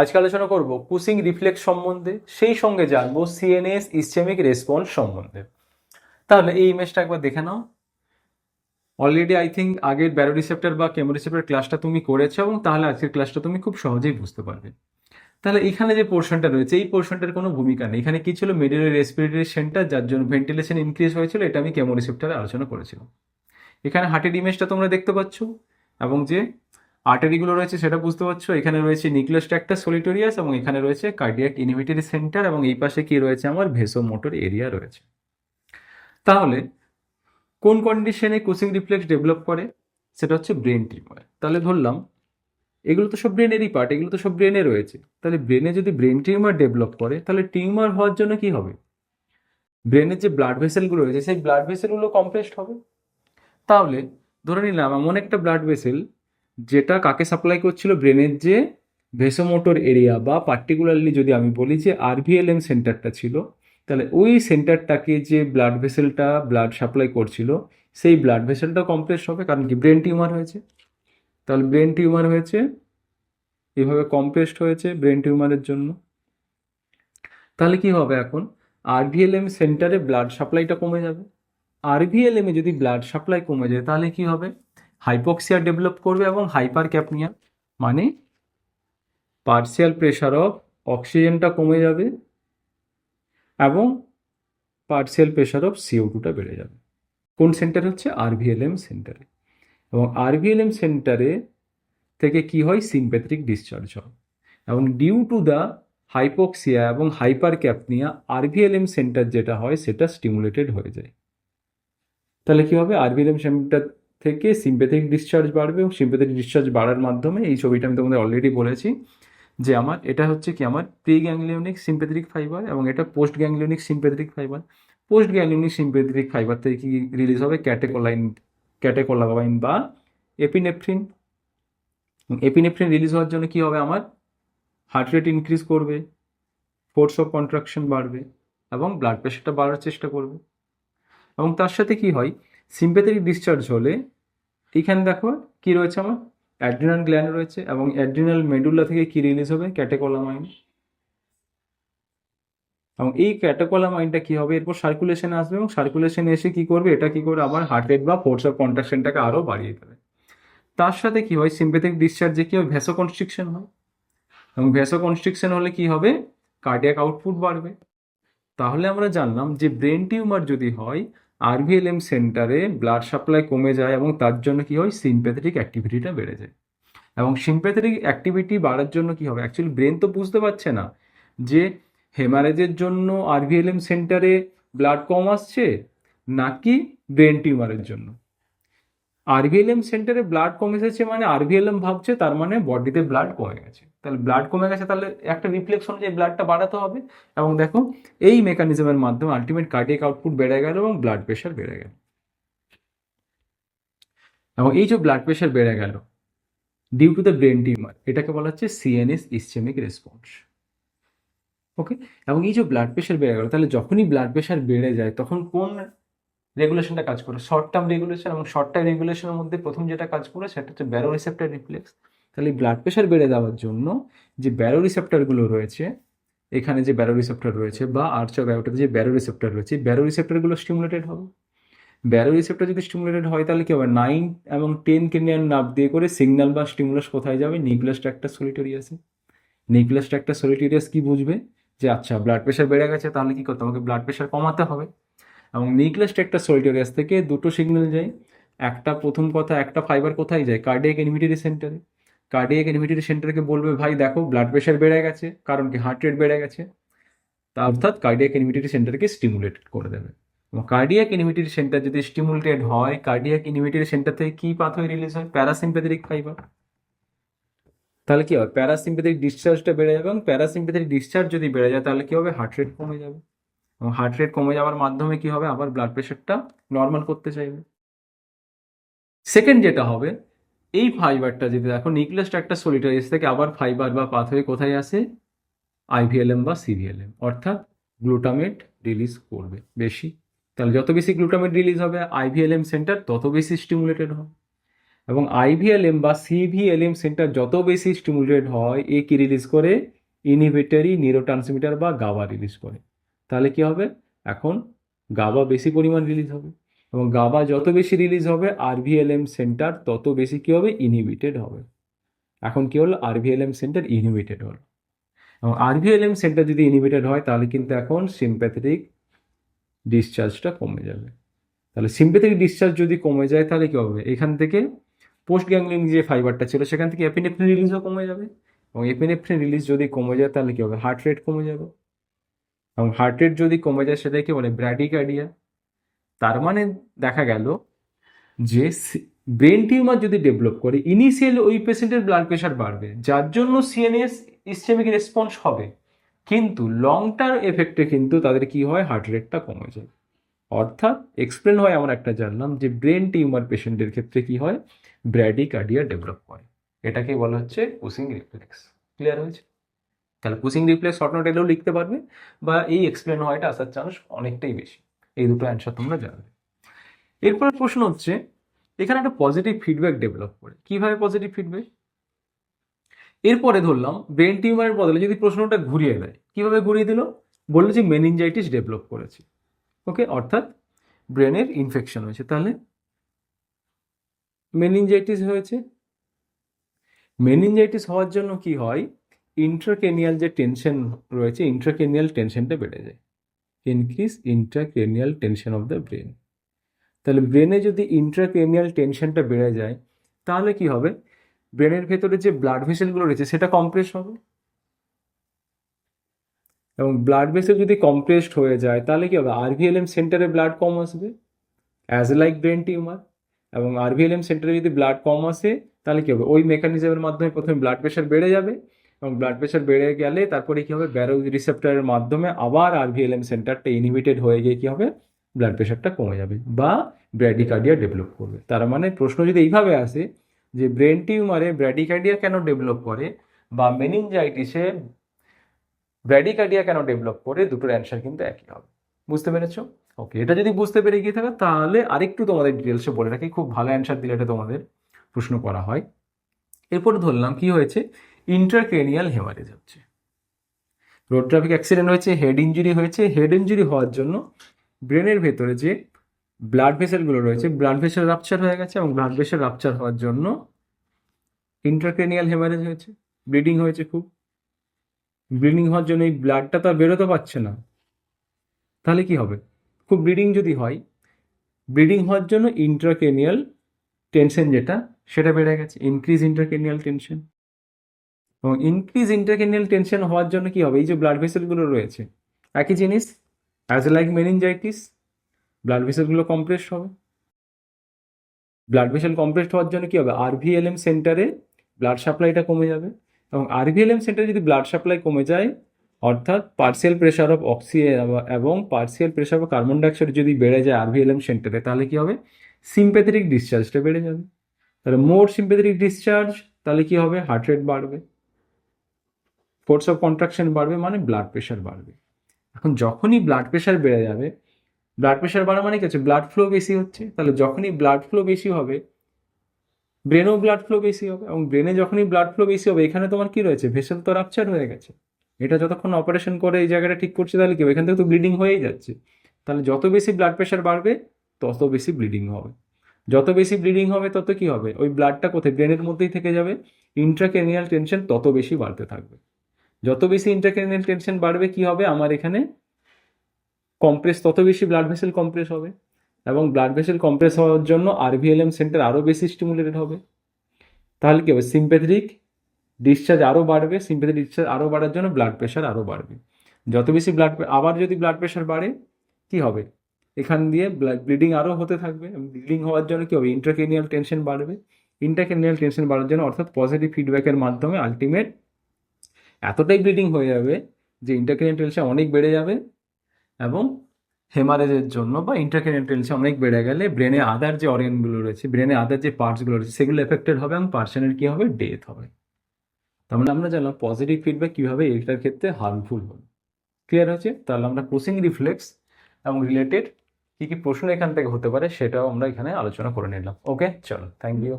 আজকে আলোচনা করব কুসিং রিফ্লেক্স সম্বন্ধে, সেই সঙ্গে জানব সিএনএস ইসচেমিক রেসপন্স সম্বন্ধে। তাহলে এই ইমেজটা একবার দেখে নাও। অলরেডি আই থিঙ্ক আগের ব্যারো রিসেপ্টর বা কেমো রিসেপ্টর ক্লাসটা তুমি করেছ এবং তাহলে আজকের ক্লাসটা তুমি খুব সহজেই বুঝতে পারবে। তাহলে এখানে যে পোর্শনটা রয়েছে, এই পোর্শনটার কোনো ভূমিকা নেই। এখানে কি ছিল? মিডিয়াল রেসপিরেটরি সেন্টার যার জন্য ভেন্টিলেশন ইনক্রিজ হয়েছিল, এটা আমি কেমো রিসেপ্টরে আলোচনা করেছিলাম। এখানে হার্টের ইমেজটা তোমরা দেখতে পাচ্ছ এবং যে আর্টারিগুলো রয়েছে, সেটা বুঝতে পারছ? এখানে রয়েছে নিউক্লিয়াস ট্র্যাক্টার সলিটোরিয়াস এবং এখানে রয়েছে কার্ডিয়াক ইনহিবিটরি সেন্টার এবং এই পাশে কি রয়েছে আমার? ভেসো মোটর এরিয়া রয়েছে। তাহলে, কোন কন্ডিশনে কোচিং রিফ্লেক্স ডেভেলপ করে? সেটা হচ্ছে ব্রেন টিউমার তাহলে ধরলাম, এগুলো তো সব ব্রেনেরই পার্ট এগুলো তো সব ব্রেনে রয়েছে। তাহলে ব্রেনে যদি ব্রেন টিউমার ডেভেলপ করে, তাহলে টিউমার হওয়ার জন্য কি হবে? ব্রেনের যে ব্লাড ভেসেলগুলো রয়েছে, সেই ব্লাড ভেসেলগুলো কম্প্রেসড হবে। তাহলে, ধরে নিলাম এমন একটা ব্লাড ভেসেল যেটা কাকে সাপ্লাই করছিল? ব্রেনের যে ভেসোমোটর এরিয়া বা পার্টিকুলারলি যদি আমি বলি যে আরভিএলএম সেন্টারটা ছিল, তাহলে ওই সেন্টারটাকে যে ব্লাড ভেসেলটা ব্লাড সাপ্লাই করছিল, সেই ব্লাড ভেসেলটা কমপ্লেক্স হবে কারণ কি ব্রেন টিউমার হয়েছে। তাহলে ব্রেন টিউমার হয়েছে, এভাবে কমপ্রেসড হয়েছে ব্রেন টিউমারের জন্য। তাহলে কি হবে এখন? আরভিএলএম সেন্টারে ব্লাড সাপ্লাইটা কমে যাবে। আরভিএলএমে যদি ব্লাড সাপ্লাই কমে যায়, তাহলে কি হবে? হাইপক্সিয়া ডেভেলপ করবে এবং হাইপার ক্যাপনিয়া মানে পার্সিয়াল প্রেশার অফ অক্সিজেনটা কমে যাবে এবং পার্সিয়াল প্রেশার অফ সিও টুটা বেড়ে যাবে। কোন সেন্টার হচ্ছে? আরভিএলএম সেন্টারে এবং আরভিএলএম সেন্টারে থেকে কি হয়? সিম্প্যাথিক ডিসচার্জ হয়। এবং ডিউ টু দ্য হাইপক্সিয়া এবং হাইপার ক্যাপনিয়া আরভিএলএম সেন্টার যেটা হয়, সেটা স্টিমুলেটেড হয়ে যায়। তাহলে কি হবে? আরভিএলএম সেন্টার থেকে সিম্প্যাথিক ডিসচার্জ বাড়বে এবং সিম্প্যাথিক ডিসচার্জ বাড়ার মাধ্যমে এই ছবিটা আমি তোমাদের অলরেডি বলেছি যে আমার, এটা হচ্ছে কি আমার প্রি গ্যাংলিওনিক সিম্প্যাথিক ফাইবার এবং এটা post ganglionic sympathetic fibre post ganglionic sympathetic fibre থেকে কি রিলিজ হবে? ক্যাটেকোলাইন ক্যাটেকোলাবাইন বা এপিনেফ্রিন এপিনেফ্রিন রিলিজ হওয়ার জন্য কি হবে আমার? হার্ট রেট ইনক্রিজ করবে ফোর্স অফ কন্ট্রাকশন বাড়বে এবং ব্লাড প্রেশারটা বাড়ার চেষ্টা করবে। এবং তার সাথে কি হয়? সিম্প্যাথেটিক ডিসচার্জ হলে এইখানে দেখো কি রয়েছে আমার? অ্যাড্রিনাল গ্ল্যান্ড রয়েছে এবং অ্যাড্রিনাল মেডুলা থেকে কি রিলিজ হবে? ক্যাটেকোলামাইন এবং এই ক্যাটেকোলামাইনটা কি হবে? এরপর সার্কুলেশনে আসবে এবং সার্কুলেশনে এসে কি করবে? এটা কি করে? আবার হার্ট রেট বা ফোর্স অফ কন্ট্রাকশনটাকে আরও বাড়িয়ে দেবে। তার সাথে কি হয়? সিম্পেথিক ডিসচার্জে কি হয়? ভ্যাসো কনস্ট্রিকশন হয়। এবং ভ্যাসো কনস্ট্রিকশন হলে কি হবে? কার্ডিয়াক আউটপুট বাড়বে। তাহলে আমরা জানলাম যে ব্রেন টিউমার যদি হয় আরভিএলএম সেন্টারে ব্লাড সাপ্লাই কমে যায় এবং তার জন্য কি হয়? সিম্প্যাথেটিক অ্যাক্টিভিটিটা বেড়ে যায়। এবং সিম্প্যাথেটিক অ্যাক্টিভিটি বাড়ার জন্য কি হবে? অ্যাকচুয়ালি ব্রেন তো বুঝতে পারছে না যে হেমারেজের জন্য আরভিএলএম সেন্টারে ব্লাড কম আসছে নাকি ব্রেন টিউমারের জন্য। আরভিএলএম সেন্টারে ব্লাড কমে এসেছে মানে আরভিএলএম ভাবছে তার মানে বডিতে ব্লাড কমে গেছে। তাহলে ব্লাড কমে গেছে, তাহলে একটা রিফ্লেক্স অনুযায়ী ব্লাডটা বাড়াতে হবে এবং দেখো, এই মেকানিজমের মাধ্যমে আলটিমেট কার্ডিয়াক আউটপুট বেড়ে গেল এবং ব্লাড প্রেশার বেড়ে গেল। এবং এই যে ব্লাড প্রেশার বেড়ে গেল due to the brain tumour এটাকে বলা হচ্ছে সিএনএস ইসচেমিক রেসপন্স ওকে এবং এই যে ব্লাড প্রেশার বেড়ে গেল, তাহলে যখনই ব্লাড প্রেশার বেড়ে যায়, তখন কোন রেগুলেশনটা কাজ করে। শর্ট টার্ম রেগুলেশন এবং শর্ট টার্ম রেগুলেশনের মধ্যে প্রথম যেটা কাজ করে সেটা হচ্ছে ব্যারো রিসেপ্টার রিফ্লেক্স তাহলে ব্লাড প্রেশার বেড়ে যাওয়ার জন্য যে ব্যারো রিসেপ্টারগুলো রয়েছে, এখানে যে ব্যারো রিসেপ্টার রয়েছে বা আর্চ অ্যাওটাতে যে ব্যারো রিসেপ্টার রয়েছে ব্যারো রিসেপ্টারগুলো স্টিমুলেটেড হবে। ব্যারো রিসেপ্টার যদি স্টিমুলেটেড হয়, তাহলে কি হবে? নাইন এবং টেন কেনিয়ান নার্ভ দিয়ে করে সিগন্যাল বা স্টিমুলাস কোথায় যাবে? নিউক্লিয়াস ট্র্যাক্টার সলিটোরিয়াসে নিউক্লিয়াস ট্র্যাক্টার সলিটোরিয়াস কি বুঝবে? যে আচ্ছা ব্লাড প্রেশার বেড়ে গেছে, তাহলে কি করতে আমাকে ব্লাড প্রেশার কমাতে হবে। এবং নিউক্লিয়াস ট্র্যাক্টার সলিটোরিয়াস থেকে দুটো সিগন্যাল যায়। একটা প্রথম কথা, একটা ফাইবার কোথায় যায়? কার্ডিয়াক ইনহিবিটরি সেন্টারে কার্ডিয়াক ইনহিবিটরি সেন্টারকে বলবে, ভাই দেখো ব্লাড প্রেশার বেড়ে গেছে, কারণ কি হার্ট রেট বেড়ে গেছে। তা অর্থাৎ কার্ডিয়াক ইনহিবিটরি সেন্টারকে স্টিমুলেট করে দেবে। এবং কার্ডিয়াক ইনহিবিটরি সেন্টার যদি স্টিমুলেটেড হয় কার্ডিয়াক ইনহিবিটরি সেন্টার থেকে কি পাথওয়ে রিলিজ হয়? প্যারাসিম্প্যাথেটিক ফাইবার তাহলে কি হবে প্যারাসিম্প্যাথিক ডিসচার্জটা বেড়ে যাবে এবং প্যারাসিম্প্যাথিক ডিসচার্জ যদি বেড়ে যায়, তাহলে কি হবে? হার্ট রেট কমে যাবে। এবং হার্ট রেট কমে যাওয়ার মাধ্যমে কি হবে? আবার ব্লাড প্রেশারটা নর্মাল করতে চাইবে। সেকেন্ড যেটা হবে, এই ফাইবারটা যদি দেখো নিউক্লিয়াস একটা সলিটারিস থেকে আবার ফাইবার বা পাথওয়ে কোথায় আসে? আইভিএলএম বা সিভিএলএম অর্থাৎ গ্লুটামেট রিলিজ করবে বেশি। তাহলে যত বেশি গ্লুটামেট রিলিজ হবে আইভিএলএম সেন্টার তত বেশি স্টিমুলেটেড হবে। এবং আইভিএলএম বা সিভিএলএম সেন্টার যত বেশি স্টিমুলেটেড হয়, এ কি রিলিজ করে? ইনহিবিটরি নিউরোট্রান্সমিটার বা গাওয়া রিলিজ করে। তাহলে কি হবে? এখন গাবা বেশি পরিমাণ রিলিজ হবে। এবং গাবা যত বেশি রিলিজ হবে আরভিএলএম সেন্টার তত বেশি কি হবে? ইনহিবিটেড হবে। এখন কি হলো? আরভিএলএম সেন্টার ইনহিবিটেড হলো। এবং আরভিএলএম সেন্টার যদি ইনহিবিটেড হয়, তাহলে কিন্তু এখন সিম্প্যাথেটিক ডিসচার্জটা কমে যাবে। তাহলে সিম্প্যাথেটিক ডিসচার্জ যদি কমে যায়, তাহলে কি হবে? এখান থেকে পোস্ট গ্যাংলিং যে ফাইবারটা ছিল, সেখান থেকে এপিনেফ্রিন রিলিজও কমে যাবে। এবং এপিনেফ্রিন রিলিজ যদি কমে যায়, তাহলে কি হবে? হার্ট রেট কমে যাবে। এবং হার্ট রেট যদি কমে যায় সেটাকে বলে? ব্র্যাডিকার্ডিয়া তার মানে দেখা গেল যে ব্রেন টিউমার যদি ডেভেলপ করে ইনিশিয়ালি ওই পেশেন্টের ব্লাড প্রেশার বাড়বে। যার জন্য সিএনএস ইসচেমিক রেসপন্স হবে। কিন্তু লং টার্ম এফেক্টে কিন্তু তাদের কি হয়? হার্ট রেটটা কমে যায়। অর্থাৎ এক্সপ্লেন হয় আমরা একটা জানলাম যে ব্রেন টিউমার পেশেন্টের ক্ষেত্রে কি হয়? ব্র্যাডিকার্ডিয়া ডেভেলপ করে। এটাকে বলা হচ্ছে পুসিং রিফ্লেক্স ক্লিয়ার হয়েছে? তাহলে পুসিং রিফ্লেক্স শর্ট নোট এলেও লিখতে পারবে বা এই এক্সপ্লেন হওয়াটা আসার চান্স অনেকটাই বেশি। এই দুটো অ্যান্সার তোমরা জানবে। এরপর প্রশ্ন হচ্ছে, এখানে একটা পজিটিভ ফিডব্যাক ডেভেলপ করে। কীভাবে পজিটিভ ফিডব্যাক এরপরে ধরলাম ব্রেন টিউমারের বদলে যদি প্রশ্নটা ঘুরিয়ে দেয়, কীভাবে ঘুরিয়ে দিল? বলল যে মেনিনজাইটিস ডেভেলপ করেছে। ওকে অর্থাৎ ব্রেনের ইনফেকশন হয়েছে। তাহলে মেনিনজাইটিস হয়েছে। মেনিনজাইটিস হওয়ার জন্য কি হয়? ইন্ট্রাকেনিয়াল যে টেনশন রয়েছে ইন্ট্রাকেনিয়াল টেনশনটা বেড়ে যায়। Increase intracranial tension of the brain তাহলে ব্রেনে যদি ইন্ট্রাক্রেনিয়াল টেনশনটা বেড়ে যায়, তাহলে কি হবে? ব্রেনের ভেতরে যে ব্লাড ভেসেলগুলো রয়েছে, সেটা কম্প্রেস হবে। এবং ব্লাড ভেসেল যদি কম্প্রেসড হয়ে যায়, তাহলে কি হবে? আরভিএলএম সেন্টারে ব্লাড কম আসবে অ্যাজ লাইক ব্রেন টিউমার এবং আরভিএলএম সেন্টারে যদি ব্লাড কম আসে, তাহলে কি হবে? ওই মেকানিজমের মাধ্যমে প্রথমে ব্লাড প্রেশার বেড়ে যাবে এবং ব্লাড প্রেশার বেড়ে গেলে তারপরে কি হবে? ব্যারো রিসেপ্টারের মাধ্যমে আবার আরভিএলএম সেন্টারটা ইনহিবিটেড হয়ে গিয়ে কি হবে? ব্লাড প্রেশারটা কমে যাবে বা ব্র্যাডিকার্ডিয়া ডেভেলপ করবে। তার মানে প্রশ্ন যদি এইভাবে আসে যে ব্রেন টিউমারে ব্র্যাডিকার্ডিয়া কেন ডেভেলপ করে বা মেনিনজাইটিসে ব্র্যাডিকার্ডিয়া কেন ডেভেলপ করে, দুটোর অ্যান্সার কিন্তু একই হবে। বুঝতে পেরেছ? ওকে এটা যদি বুঝতে পেরে গিয়ে থাকো, তাহলে আরেকটু তোমাদের ডিটেলসে বলে রাখি। খুব ভালো অ্যান্সার দিলে এটা তোমাদের প্রশ্ন করা হয়। এরপর ধরলাম কি হয়েছে? ইন্ট্রাক্রেনিয়াল হেমারেজ হচ্ছে। রোড ট্রাফিক অ্যাক্সিডেন্ট হয়েছে হেড ইঞ্জুরি হয়েছে। হেড ইঞ্জুরি হওয়ার জন্য ব্রেনের ভেতরে যে ব্লাড ভেসেলগুলো রয়েছে ব্লাড ভেসেল রাপচার হয়ে গেছে এবং ব্লাড ভেসেল রাপচার হওয়ার জন্য ইন্টারক্রেনিয়াল হেমারেজ হয়েছে। ব্লিডিং হয়েছে খুব। ব্লিডিং হওয়ার জন্য এই ব্লাডটা তো আর বেরোতে পারছে না। তাহলে কি হবে? খুব ব্লিডিং যদি হয় ব্লিডিং হওয়ার জন্য ইন্ট্রাক্রেনিয়াল টেনশন যেটা, সেটা বেড়ে গেছে। ইনক্রিজ ইন্ট্রাক্রেনিয়াল টেনশন এবং ইনক্রিজ ইন্ট্রাক্রেনিয়াল টেনশন হওয়ার জন্য কি হবে? এই যে ব্লাড ভেসেলগুলো রয়েছে, একই জিনিস অ্যাজ লাইক মেনিনজাইটিস ব্লাড ভেসেলগুলো কম্প্রেসড হবে। ব্লাড ভেসেল কম্প্রেসড হওয়ার জন্য কি হবে? আরভিএলএম সেন্টারে ব্লাড সাপ্লাইটা কমে যাবে। এবং আরভিএলএম সেন্টারে যদি ব্লাড সাপ্লাই কমে যায়, অর্থাৎ পার্সিয়াল প্রেশার অফ অক্সিজেন এবং partial pressure of carbon dioxide যদি বেড়ে যায় আরভিএলএম সেন্টারে তাহলে কি হবে? সিম্প্যাথেটিক ডিসচার্জটা বেড়ে যাবে। তাহলে মোর সিম্প্যাথেটিক ডিসচার্জ তাহলে কি হবে? হার্ট রেট বাড়বে। ফোর্স অফ কন্ট্রাকশন বাড়বে মানে ব্লাড প্রেশার বাড়বে। এখন যখনই ব্লাড প্রেশার বেড়ে যাবে ব্লাড প্রেশার বাড়া মানে কি হচ্ছে? ব্লাড ফ্লো বেশি হচ্ছে, তাহলে যখনই ব্লাড ফ্লো বেশি হবে ব্রেনেও ব্লাড ফ্লো বেশি হবে এবং ব্রেনে যখনই ব্লাড ফ্লো বেশি হবে, এখানে তোমার কি রয়েছে? ভেসেল তো রাপচার হয়ে গেছে। এটা যতক্ষণ অপারেশন করে এই জায়গাটা ঠিক করছে, তাহলে কি? এখান থেকে তো ব্লিডিং হয়েই যাচ্ছে। তাহলে যত বেশি ব্লাড প্রেশার বাড়বে, তত বেশি ব্লিডিং হবে। যত বেশি ব্লিডিং হবে, তত কি হবে? ওই ব্লাডটা কোথায়? ব্রেনের মধ্যেই থেকে যাবে। ইন্ট্রাক্রেনিয়াল টেনশন তত বেশি বাড়তে থাকবে। যত বেশি ইন্ট্রাক্রেনিয়াল টেনশন বাড়বে, কি হবে? আমার এখানে কম্প্রেস তত বেশি ব্লাড ভেসেল কম্প্রেস হবে এবং ব্লাড ভেসেল কম্প্রেস হওয়ার জন্য আরভিএলএম সেন্টার আরও বেশি স্টিমুলেটেড হবে। তাহলে কি হবে? সিম্প্যাথেটিক ডিসচার্জ আরও বাড়বে সিম্প্যাথেটিক ডিসচার্জ আরও বাড়ার জন্য ব্লাড প্রেশার আরও বাড়বে। যত বেশি ব্লাড আবার যদি ব্লাড প্রেশার বাড়ে, কি হবে? এখান দিয়ে ব্লিডিং আরও হতে থাকবে ব্লিডিং হওয়ার জন্য কী হবে? ইন্ট্রাক্রেনিয়াল টেনশন বাড়বে। ইন্ট্রাক্রেনিয়াল টেনশন বাড়ার জন্য অর্থাৎ পজিটিভ ফিডব্যাকের মাধ্যমে আলটিমেট এতটাই ব্লিডিং হয়ে যাবে যে ইন্টারক্রেনিয়াল টেনশন অনেক বেড়ে যাবে এবং হেমারেজের জন্য বা ইন্টারক্রেনিয়াল টেনশন অনেক বেড়ে গেলে ব্রেনে আদার যে অর্গানগুলো রয়েছে ব্রেনে আদার যে পার্টসগুলো রয়েছে, সেগুলো এফেক্টেড হবে এবং পার্সনের কী হবে? ডেথ হবে। তার মানে আমরা জানলাম পজিটিভ ফিডব্যাক কীভাবে এটার ক্ষেত্রে হার্মফুল হবে ক্লিয়ার হচ্ছে তাহলে আমরা ক্রসিং রিফ্লেক্স এবং রিলেটেড কী কী প্রশ্ন এখান থেকে হতে পারে সেটাও আমরা এখানে আলোচনা করে নিলাম। ওকে চলো থ্যাংক ইউ